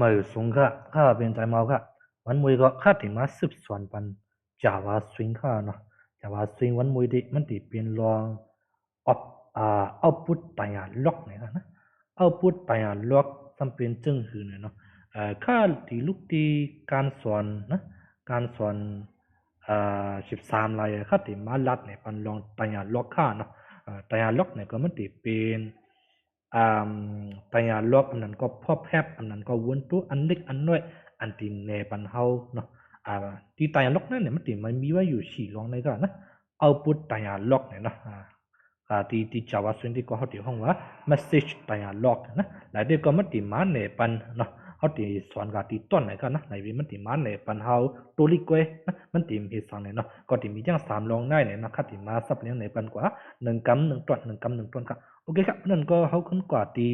มาสงค่ะข้าเป็นใจเมาค่ะวันมวยก็ข้าถึงมาสืบสวนปันจาว่าสวิงค่ะเนาะจาว่าสวิงวันมวยดิมันติเป็นรองออฟอ่าเอาพุทไปอะล็อกเนี่ยนะเอาพุทไปอะล็อกจำเป็นจึงหือเนาะเอ่อข้าที่ลูกทีการสอนนะการสอนอ่าสิบสามลายข้าที่มาลัดเนี่ยปันลองไปอะล็อกข้าเนาะเอ่อไปอะล็อกเนี่ยก็มันติเป็น อ่าไปงาลอกอันนั้นก็พอแพบอันนั้นก็วนตัวอันเล็กอันน้อยอันที่ในปันเฮาเนาะอ่าที่ตายล็อกนั่นเนี่ยมันตีมันมีไว้อยู่สี่รองในก็นะเอาพุทตายล็อกเนี่ยเนาะอ่าที่ที่จาวาส่วนที่ก็เขาที่ห้องว่า message ตายล็อกนะหลายเด็กก็มันตีมาในปันเนาะ เขาที่สอนกับที่ต้นไหนกันนะในวิมันติมาในปันเฮาตัวลิกเวนะมันติมีสังเนี่ยเนาะก็ติมีจังสามรองได้เนี่ยนะคัดติมาซับเลี้ยงในปันกว่าหนึ่งกำหนึ่งต้นหนึ่งกำหนึ่งต้นครับโอเคครับนั่นก็เขาขึ้นกว่าตี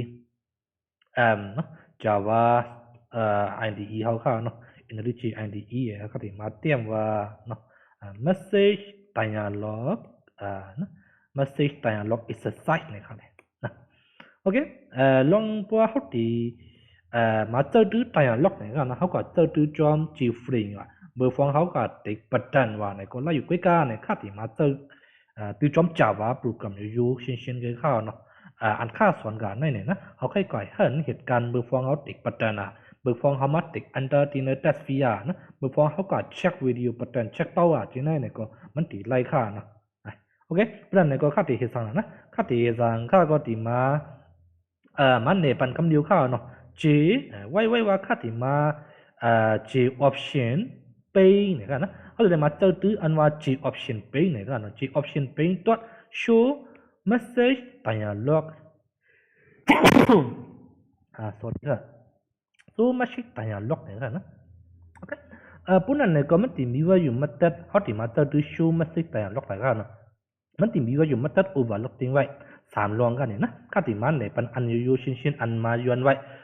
เอ่อเนาะ Java เอ่อ IDE เขาเข้าเนาะ Enrich IDE เขาถึงมาเตรียมว่าเนาะ message dialog อ่าเนะ message dialog exercise เนี่ยครับนะโอเคเอ่อลองปัวเขาตี เอ่อมาเจอตื้อ dialog เนี่ยครับนะเขาก็เจอตื้อจอม G frame ว่าเบอร์ฟองเขาก็ติดปัตตันว่าเนี่ยก็ไล่อยู่ใกล้ๆเนี่ยข้าที่มาเจอเอ่าตัวจอม Java โปรแกรมอยู่ๆเช่นๆกันเข้าเนาะเอ่าอันค่าส่วนกันนั่นเนี่ยนะเขาค่อยก่อยเห็นเหตุการณ์เบอร์ฟองเขาติดปัตตานอะเบอร์ฟองเขามาติดอันเดอร์ทีเนอร์เทสฟียนะเบอร์ฟองเขาก็เช็ควิดีโอปัตตานเช็คตัวที่นั่นเนี่ยก็มันติดไล่ค่านะโอเคเพระนั้นเนี่ยก็ค่าติดเหตุสังนะค่าติดเหตุสังค่าก็ติดมาเอ่อมันเนี่ยปันคำเดียวเข้าเนาะ J ไว้ไว้ว่าค่าติดมาเอ่อ J option pay เนี่ยกันนะเขาเลยมาเจอตื้ออันว่า G option pane เนี่ยกันเนะ G option pane dot show message dialog อ่า sorry ครับ so message dialog เนี่ยกันนะโอเคเอ่อปุ่นนั้นเนี่ยก็มันติมีว่าอยู่มาตัดเขาติมาเจอตื้อ show message dialog ไปกันนาะมันติมีว่าอยู่มาตัด overloading ไว้สามรองกันเนี่ยนะข้าติมันเนี่ยเป็นอันยู่ๆชินอันมาย้อนไว้เอ่อ component เป็นมายวนก็ยิ่งกว่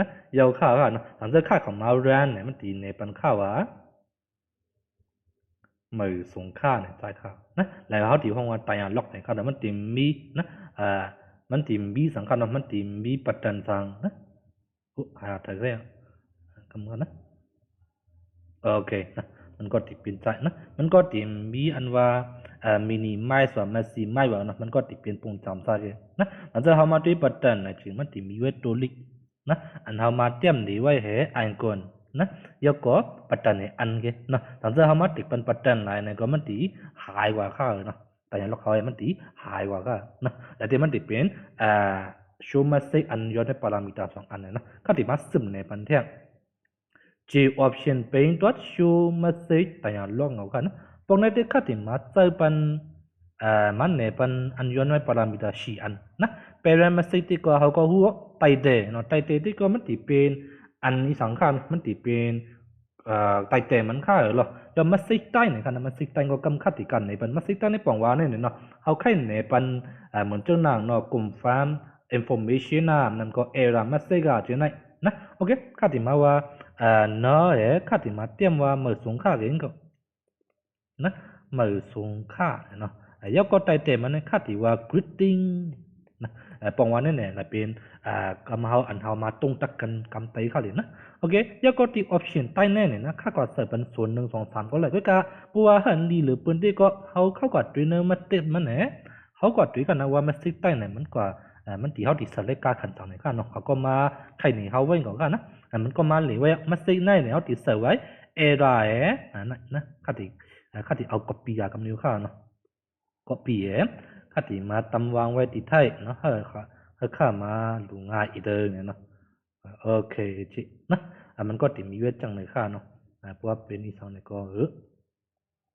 นะยาวข้าวนะหลังจากข้าของมาแรนเนี่ยมันตีในปันข้าวอะมือสูงข้าเนี่ยใต้ข้าวนะแล้วเขาตีห้องว่าตายล็อกเนี่ยข้าวแต่มันตีมีนะอ่ามันตีมีสังขารมันตีมีปัจจันสังนะอุหาแต่เรื่องกำว่านะโอเคนะมันก็ติดเป็นใจนะมันก็ติดมีอันว่าเอ่อมินิไม้ส่วนแมสซีไม้ว่านะมันก็ติดเป็นปุ่งจำซะเลยนะหลังจากเขามาด้วยปัจจันในะจึงมันติมีเวทตัวลิก นะอันเขามาเตรียมดีไว้ให้อันก่อน นะยกก็ปัตตานีอันเกนะตอนเจอเขามาติดเป็นปัตตานไหนเนี่ยก็มันตีหายกว่าข้าเนาะแต่ยังล็อกเขามันตีหายกว่าข้านะแต่ที่มันติดเป็นอ่า show message อันย้อนในพารามิตาสองอันเนี่ยนะก็ติดมาซึมในปันเทีย J option pane dot show message แต่ยังล็อกเอากันนะตรงนี้ที่ข้าติดมาเจอเป็นอ่ามันเนี่ยเป็นอันย้อนในพารามิตาสี่อันนะ parent message ที่ก็เขาก็หัว ไตเดเนาะไตเดที่ก็มันติเป็นอันนี้สำคัญมันติเป็นเอ่อไตแต่มันค่าเหรอแล้วมัสซิใต้เนี่ยกันมัสซิใต้ก็กำคัดติกันในปันมัสซิใต้ในปองวาเนี่ยเนาะเอาแค่ในปันเอ่อเหมือนเจ้านางเนาะกลุ่มฟาร์ม information นะนั่นก็เอรามัสซิกาจะไหนนะโอเคคัดติมาว่าเอ่อเนาะเอ๋คัดติมาเตรียมว่าเมื่อสูงค่าเองก็นะเมื่อสูงค่าเนาะยกก็ไตแต่มันคัดติว่า greeting นะปองว่านี่เนี่ยเป็นอ่ากำเฮาอันเฮามาตรงตักกันกำไตเขาเลยนะโอเคยกก็ติออปชั่นใต้แน่เนี่ยนะข้าก็เสิร์ฟเป็นส่วนหนึ่งสองสามก็เลยก็กะปัวหันดีหรือปืนที่ก็เฮาเข้ากับด้วยเนื้อมาเต็มมันแหนเขาก็ด้วยกันนะว่ามันซิกใต้เนี่ยมันกว่าอ่ามันตีเฮาติสเลกาขันต่างเนี่ยกันเนาะเขาก็มาใครหนีเฮาไว้ก่อนกันนะอ่ามันก็มาเหลีไว้มันซิกในเนี่ยเฮาติเสิร์ฟไว้เอร่าเออ่านะนะข้าติข้าติเอา copy กับกำนิ้วข้าเนาะ copy เอาะเฮ้ค่ะเฮ้ข้ามาหลูงาอีเดอร์เนาะโอเคจินะอะมันก็ติมีเวทจังเลยข้าเนาะอะเพราะว่าเป็นอีสานเนี่ยก็เออ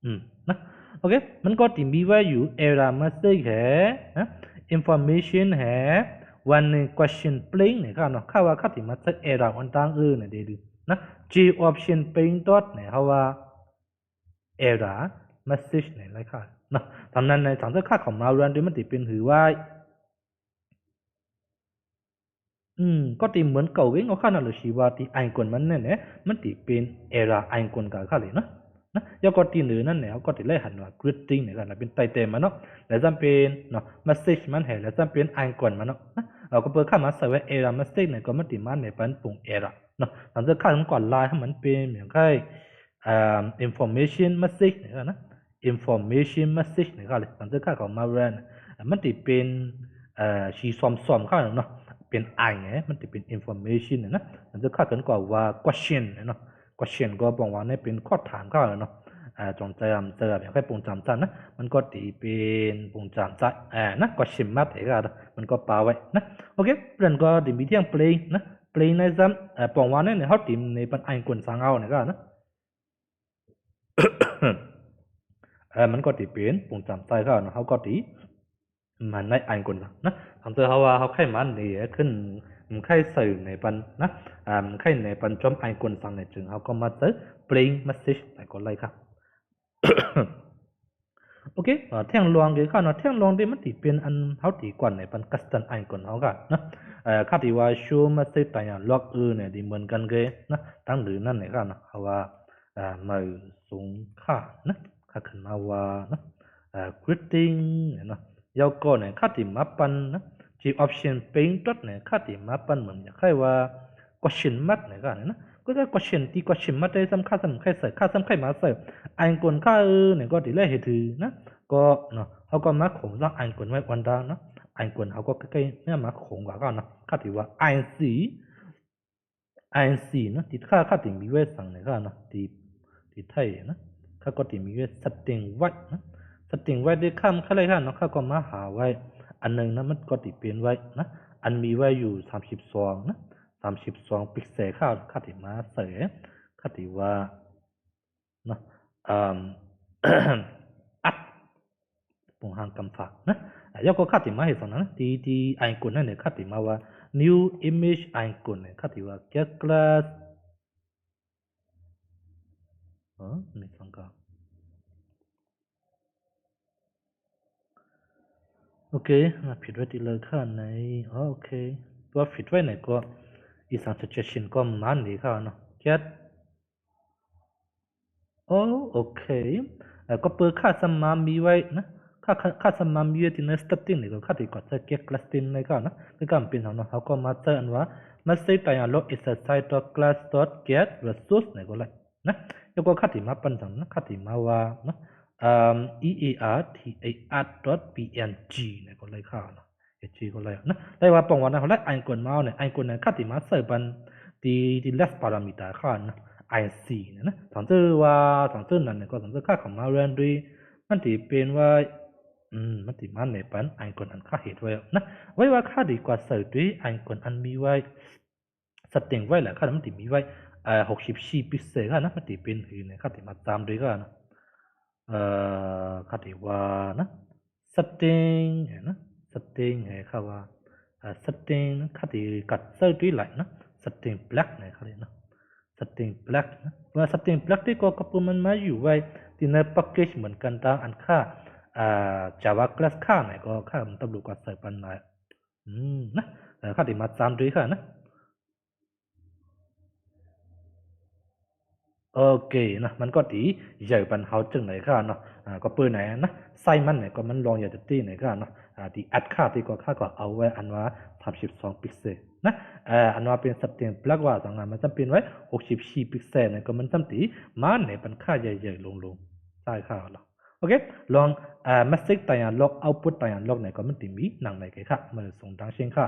อืมนะโอเคมันก็ติมีไว้อยู่ error message แฮนะ information แฮ one question plain เนี่ยข้าเนาะข้าว่าข้าติมาเซต error อันต่างเออเนี่ยเดี๋ยวนะ G option paint dot เนี่ยเขาว่า error message เนี่ยไรค่ะ นะทำนั้นในทางเจ้าค่าของมาเรันด้วยมันติเป็นถือว่าอืมก็ตีเหมือนเก่าเองเอาข้านั่นเลยชีวาตีไอกวนมันเนี่ยเนี่ยมันตีเป็น error ไอกวนกับข้าเลยนะนะยก็ตีหรือนั่นเนี่ยเขาก็ตีเลยหันว่า greeting เนี่ยกันเป็นไตเต็มมันเนาะแล้วจำเป็นเนาะ message มันเห็นแล้วจำเป็นไอกวนมันเนาะนะเราก็เปิดข้ามาใส่ไว้ error message เนี่ยก็มันตีมันเนี่ยเป็นปุ่ง error เนาะทางจ้าค่าของก่อนไลน์ให้มันเป็นเหมือนใครอ่า information message เนี่ยนะ information message เนี่ยก็เลยทางเจ้าค่าของมาเรนมันตีเป็นเอ่อชีซอมซอมข้าเนาะเป็นไอเนี่ยมันจะเป็น information นะมันจะค่ากันกว่าว่า question เนาะ question ก็บอกว่าเนี่ยเป็นข้อถามข้าเนาะอ่าจงจำเจอแบบแค่ปงจำจันนะมันก็ตีเป็นปงจำใจอ่านะ question มาเถอะมันก็ปาไว้นะโอเคเพื่อนก็ตีมีเที่ยง play นะ play ในซ้ำเอ่อปองว่าเนี่ยเขาตีในเป็นไอกวนสังเอาเนี่ยก็นะ มันก็ตีเป็นปุ่งจำใจข้าเนาะเขาก็ตีมันในอันกุนนะทำตัวเขาว่าเขาไข่มันเนี่ขึ้นมันไข่สื่อในปันนะอ่ามันไข่ในปันจอมอันกุนสังในจึงเขาก็มาเจอ playing message ไปก็เลยครับโอเคเที่ยงลวงเดี๋ยวข้าเนาะเที่ยงลวงเดี๋ยวมันตีเป็นอันเขาตีกว่าในปันคัสตันอันกุนเขากันนะเอ่อข้าตีว่า show message ต่างล็อกเออเนี่ยดีเหมือนกันเลยนะตั้งหรือนั่นเนี่ยกันนะเขาว่าอ่ามาสูงค่านะ คันมาวานะเอ่อกริติงเนาะยาวก็เนี่ยค่าติมาปันนะจีออปชันเป็นตัวเนี่ยค่าติมาปันเหมือนอย่างใครว่า question เนี่ยก็เนี่ยนะก็จะ question ที่ question ได้ซ้ำค่าซ้ำคัญใส่ค่าซ้ำคัญมาใส่อันกลค่าเออเนี่ยก็ตีแลเหตุนะก็เนาะเขาก็มาขงสร้างอันกลไว้วันดานะอันกลเขาก็ใกล้ๆเนี่ยมาขงกว่าก็นะค่าติว่าอันสีอันสีนะติดค่าค่าติมีเวสังเนี่ยก็นะติติไทยนะ ค่าก็ที่มีไว้ setting ไว้นะสติงไว้ด้ข้ามข้าเลยค่ะเนาะข้าก็มาหาไว้ อันหนึ่งนะมันก็ติเปลี่ยนไว้นะอันมีไว้อยู่สามสิบสองนะสามสิบสองพิกเซลข้าข้าติมาเสยข้าติว่านะอ่าอัดปุ่งหางกำฝากนะยกก็ข้าติมาให้สองนะทีทีไอคอนนั่นเนี่ยข้าติมาว่า new image icon เนี่ยข้าติว่า get class อ๋อไม่สังกัด โอเคมาผิดไว้ที่เลยค่ะในอ๋อโอเค ตัวผิดไว้ไหนก็อีสาน suggestion ก็มันดีค่ะเนาะ get โอ้โอเคเอ่อก็เปิดค่าสมามีไว้นะค่าค่าสมามีไว้ที่ใน starting นี่ก็ค่าที่ก็จะ get class ตินในก็นะคือการเป็นของเนาะเขาก็มาเจออันว่ามาเซตไปอย่าง log exercise dot class dot get resource นี่ก็เลยนะ แล้วก็ค่าที่มาปันสังนะค่าที่มาว่านะ um earthar.png เนี่ยก็เลยค่าเนาะ g ก็เลยนะได้ว่าปองวันนะเขาไล่ไอกวนมาเนี่ยไอกวนเนี่ยค่าติมาเสิร์บันดีดี less parameter ค่านะ ic เนี่ยนะถังเจอว่าถังเจอนั่นเนี่ยก็ถังเจอค่าของมาเรนด้วยมันตีเป็นว่าอืมมันตีมันในปันไอกวนอันค่าเหตุไว้นะไว้ว่าค่าดีกว่าเสิร์ด้วยไอกวนอันมีไว้สติงไว้แหละค่ามันตีมีไว้ เอ่อหกสิบสี่พิเศษค่านะมันตีเป็นหือเนี่ยค่าติมาตามด้วยก็นะเอ่อคติว่านะ setting นะ setting है ค่ะว่าเอ่อ setting คติกัดเซอร์ด้วยไหลนะ setting black เนี่ยค่ะเลยนะ setting black นะว่า setting black ที่ก็กระปุมันมาอยู่ไว้ที่ใน package เหมือนกันตามอันค่าอ่า java class ค่าเนี่ยก็ค่ามันต้องดูกับใส่ปันมาอืมนะเอ่อคติมาตามด้วยค่ะนะ โอเคนะมันก็ตีใหญ่ปันเขาจึงไหนค่ะเนาะอ่าก็ปืนไหนนะไส้มันไหนก็มันลองอยากจะตีไหนค่ะเนาะอ่าที่อัดค่าที่ก็ค่าก็เอาไว้อันว่าสามสิบสองพิกเซลนะเอ่ออันว่าเป็นสเตียงปลักว่าสังงานมันจำเป็นไว้หกสิบสี่พิกเซลเนี่ยก็มันจำตีมาไหนปันค่าใหญ่ๆลงๆใช่ค่ะเนาะโอเคลองอ่า message ต่างๆ log output ต่างๆ log ไหนก็มันตีมีหนังไหนกันค่ะมาส่งทางเชียงค่ะ